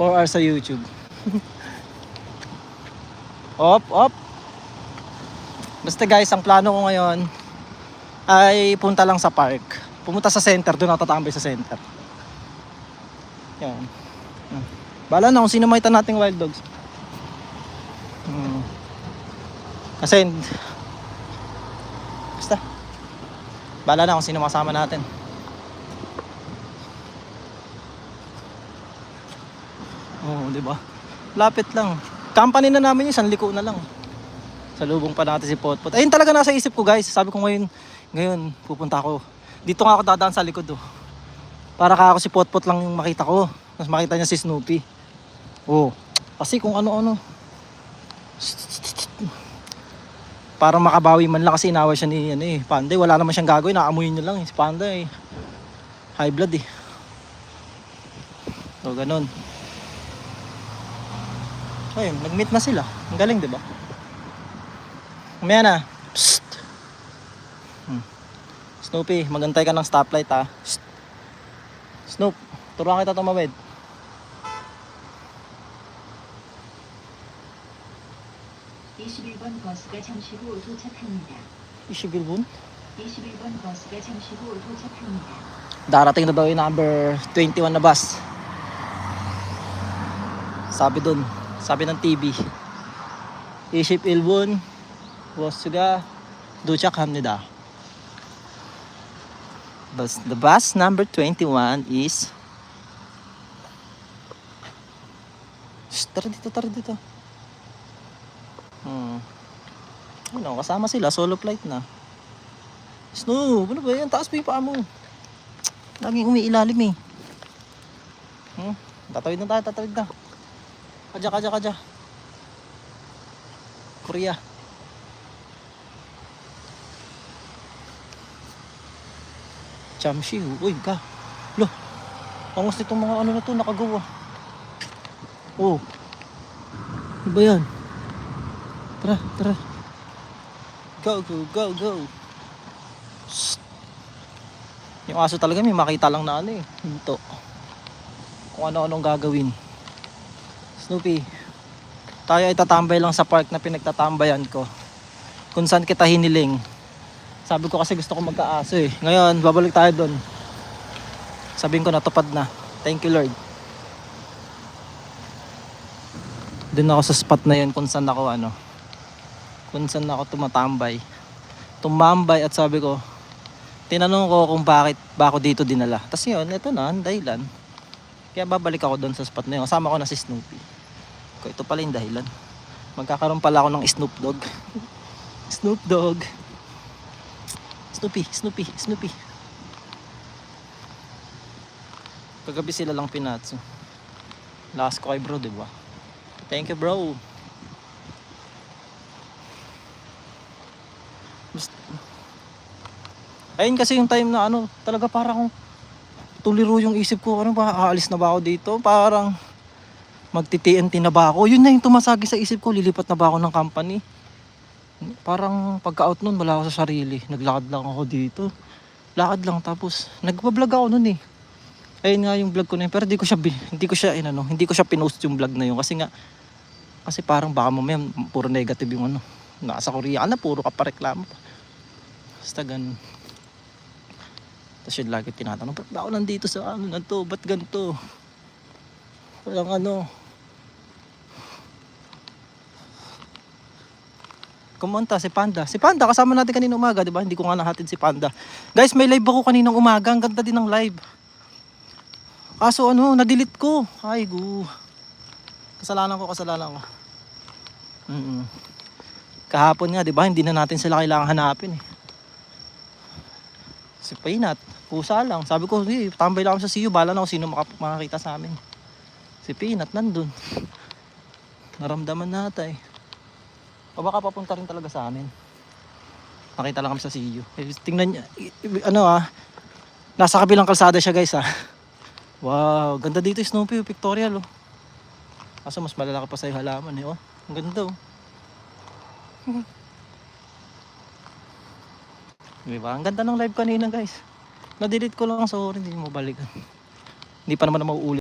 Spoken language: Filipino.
4 hours sa YouTube. op, op. Basta guys, ang plano ko ngayon ay punta lang sa park. Pumunta sa center, doon ako tatambay sa center. Yan. Bala na kung sino makita nating wild dogs. Hmm. Kasi, basta, bala na kung sino makasama natin. Oo, di ba? Lapit lang. Company na namin yun, isang liko na lang. Sa lubong pa natin si Potpot. Ayun talaga nasa isip ko guys. Sabi ko ngayon, ngayon pupunta ako. Dito nga ako dadaan sa likod oh. Para ka ako si Potpot lang yung makita ko. Mas makita niya si Snoopy. Oh, kasi kung ano-ano. Para makabawi man lang kasi inaway siya ni ano eh, Panda. eh. Wala naman siyang gagawin, naamuyin niya lang eh. Si Panda eh. High blood eh. So, ganun. Ayun, nag-meet na sila. Ang galing, di ba? Mamaya na. Psst. Hmm. Snoopy, magantay ka ng stoplight ha. Psst. Snoop, turuan kita tumawid. 이십일 번 버스가 잠시 후 도착합니다. 21분? 21번 버스가 잠시 후 도착합니다. Darating na daw yung number 21 na bus. Sabi dun, sabi ng TV. 21 버스가 도착합니다. Bus, the bus number 21 is Shh, tara dito, tara dito. Hmm. Ano, kasama sila, solo flight na. Snoop, ano ba yan? Taas pa yung paa mo. Laging umiilalim eh. Hmm? Tatawid na tayo, tatawid na. Kadya, kadya, kadya. Korea. Chamshi, uy ka. Lo, angas nitong mga ano na to, nakagawa. Oh. Ano ba yan? Tara, tara. Go, go, go, go. Shh. Yung aso talaga may makita lang na ano eh. Hinto. Kung ano-anong gagawin. Snoopy. Tayo ay tatambay lang sa park na pinagtatambayan ko. Kung saan kita hiniling. Sabi ko kasi gusto ko magkaaso eh. Ngayon, babalik tayo doon. Sabihin ko natupad na. Thank you Lord. Doon ako sa spot na yun kung saan ako ano. Kung saan ako tumatambay. Tumambay at sabi ko, tinanong ko kung bakit ba ako dito dinala. Tapos yun, ito na, ang dahilan. Kaya babalik ako doon sa spot na yun. Kasama ko na si Snoopy. Ko, ito pala yung dahilan. Magkakaroon pala ako ng Snoop Dogg. Snoop Dogg. Snoopy, Snoopy, Snoopy. Kagabi sila lang pinatso. Last ko kay bro, di ba? Thank you bro. Ayun kasi yung time na ano, talaga para akong tuliro yung isip ko. Ano ba, aalis na ba ako dito? Parang magti-TNT na ba ako? Yun na yung tumasagi sa isip ko, lilipat na ba ako ng company? Parang pagka-out nun, wala ako sa sarili. Naglakad lang ako dito. Lakad lang tapos nagpa-vlog ako nun eh. Ayun nga yung vlog ko na yun. Pero hindi ko siya, hindi ko siya, inano, hindi ko siya pinost yung vlog na yun. Kasi nga, kasi parang baka mamaya puro negative yung ano. Nasa Korea ka na, puro ka pa reklamo pa. Basta ganun. Tapos yun lagi tinatanong, ba't ba ako nandito sa ano na to? Ba't ganito? Walang ano. Kumunta si Panda. Si Panda, kasama natin kanina umaga, di ba? Hindi ko nga nahatid si Panda. Guys, may live ako kaninang umaga. Ang ganda din ng live. Kaso ano, na-delete ko. Ay, gu. Kasalanan ko, kasalanan ko. Mm Kahapon nga, di ba? Hindi na natin sila kailangan hanapin eh. Si Painat, pusa lang. Sabi ko, hey, tambay lang kami sa CU. Bala na kung sino maka- makakita sa amin. Si Painat, nandun. Naramdaman nata eh. O baka papunta rin talaga sa amin. Nakita lang kami sa CU. Eh, tingnan niya, ano ah, nasa kabilang kalsada siya guys ah. Wow, ganda dito yung Snoopy, pictorial oh. Kaso mas malalaki pa sa halaman eh oh. Ang ganda oh. Diba? Ang ganda ng live kanina guys. Na-delete ko lang sorry, hindi mo balikan. Hindi pa naman na mauulit.